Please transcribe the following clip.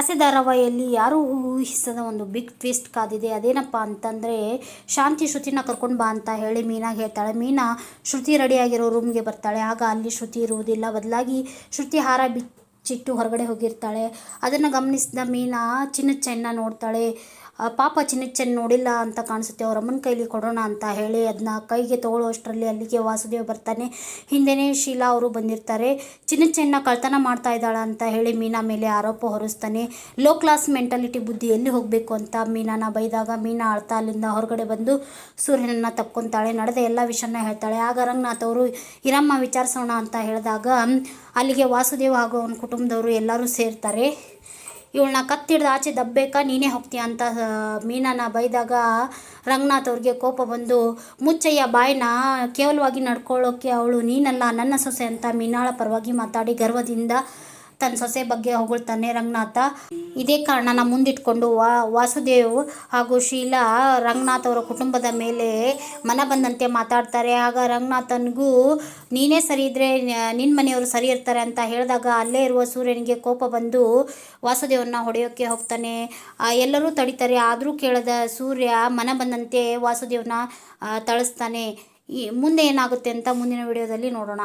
ಹಾಸ್ಯ ಧಾರಾವಾಹಿಯಲ್ಲಿ ಯಾರೂ ಊಹಿಸದ ಒಂದು ಬಿಗ್ ಟ್ವಿಸ್ಟ್ ಕಾದಿದೆ. ಅದೇನಪ್ಪ ಅಂತಂದರೆ, ಶಾಂತಿ ಶ್ರುತಿನ ಕರ್ಕೊಂಡು ಬಾ ಅಂತ ಹೇಳಿ ಮೀನಾಗೆ ಹೇಳ್ತಾಳೆ. ಮೀನಾ ಶ್ರುತಿ ರೆಡಿಯಾಗಿರೋ ರೂಮ್ಗೆ ಬರ್ತಾಳೆ. ಆಗ ಅಲ್ಲಿ ಶ್ರುತಿ ಇರುವುದಿಲ್ಲ. ಬದಲಾಗಿ ಶ್ರುತಿ ಹಾರ ಬಿಚ್ಚಿಟ್ಟು ಹೊರಗಡೆ ಹೋಗಿರ್ತಾಳೆ. ಅದನ್ನು ಗಮನಿಸಿದ ಮೀನಾ ಚಿನ್ನ ಚೆನ್ನ ನೋಡ್ತಾಳೆ. ಪಾಪ ಚಿನ್ನಿಚ್ಚನ್ ನೋಡಿಲ್ಲ ಅಂತ ಕಾಣಿಸುತ್ತೆ, ಅವ್ರ ಅಮ್ಮನ ಕೈಲಿ ಕೊಡೋಣ ಅಂತ ಹೇಳಿ ಅದನ್ನ ಕೈಗೆ ತಗೊಳ್ಳೋಷ್ಟರಲ್ಲಿ ಅಲ್ಲಿಗೆ ವಾಸುದೇವ್ ಬರ್ತಾನೆ. ಹಿಂದೆನೇ ಶೀಲಾ ಅವರು ಬಂದಿರ್ತಾರೆ. ಚಿನ್ನಿಚ್ಚನ್ನ ಚೆನ್ನ ಕಳ್ತನ ಮಾಡ್ತಾ ಇದ್ದಾಳ ಅಂತ ಹೇಳಿ ಮೀನಾ ಮೇಲೆ ಆರೋಪ ಹೊರಿಸ್ತಾನೆ. ಲೋ ಕ್ಲಾಸ್ ಮೆಂಟಾಲಿಟಿ ಬುದ್ಧಿ ಎಲ್ಲಿ ಹೋಗಬೇಕು ಅಂತ ಮೀನಾನ ಬೈದಾಗ ಮೀನಾ ಅಳ್ತಾ ಅಲ್ಲಿಂದ ಹೊರಗಡೆ ಬಂದು ಸೂರ್ಯನನ್ನ ತಕ್ಕೊಂತಾಳೆ ನಡೆದ ಎಲ್ಲ ವಿಷಯನ ಹೇಳ್ತಾಳೆ. ಆಗ ರಂಗನಾಥ್ ಅವರು, ಇರಮ್ಮ, ವಿಚಾರಿಸೋಣ ಅಂತ ಹೇಳಿದಾಗ, ಅಲ್ಲಿಗೆ ವಾಸುದೇವ್ ಹಾಗೂ ಅವನ ಕುಟುಂಬದವರು ಎಲ್ಲರೂ ಸೇರ್ತಾರೆ. ಇವಳನ್ನ ಕತ್ತಿಡ್ದು ಆಚೆ ದಬ್ಬೇಕಾ, ನೀನೇ ಹೋಗ್ತೀಯ ಅಂತ ಮೀನಾನ ಬೈದಾಗ ರಂಗನಾಥ್ ಅವ್ರಿಗೆ ಕೋಪ ಬಂದು, ಮುಚ್ಚಯ್ಯ ಬಾಯಿನ, ಕೇವಲವಾಗಿ ನಡ್ಕೊಳ್ಳೋಕೆ ಅವಳು ನೀನಲ್ಲ, ನನ್ನ ಸೊಸೆ ಅಂತ ಮೀನಾಳ ಪರವಾಗಿ ಮಾತಾಡಿ ಗರ್ವದಿಂದ ತನ್ನ ಸೊಸೆ ಬಗ್ಗೆ ಹೊಗಳ್ತಾನೆ ರಂಗನಾಥ. ಇದೇ ಕಾರಣನ ಮುಂದಿಟ್ಕೊಂಡು ವಾ, ವಾಸುದೇವ್ ಹಾಗೂ ಶೀಲಾ ರಂಗನಾಥ್ ಅವರ ಕುಟುಂಬದ ಮೇಲೆ ಮನ ಬಂದಂತೆ ಮಾತಾಡ್ತಾರೆ. ಆಗ ರಂಗನಾಥನ್ಗೂ, ನೀನೇ ಸರಿ ಇದ್ದರೆ ನಿನ್ನ ಮನೆಯವರು ಸರಿ ಇರ್ತಾರೆ ಅಂತ ಹೇಳಿದಾಗ ಅಲ್ಲೇ ಇರುವ ಸೂರ್ಯನಿಗೆ ಕೋಪ ಬಂದು ವಾಸುದೇವನ್ನ ಹೊಡೆಯೋಕ್ಕೆ ಹೋಗ್ತಾನೆ. ಎಲ್ಲರೂ ತಡಿತಾರೆ. ಆದರೂ ಕೇಳದ ಸೂರ್ಯ ಮನ ಬಂದಂತೆ ವಾಸುದೇವನ ತಳಿಸ್ತಾನೆ. ಈ, ಮುಂದೆ ಏನಾಗುತ್ತೆ ಅಂತ ಮುಂದಿನ ವಿಡಿಯೋದಲ್ಲಿ ನೋಡೋಣ.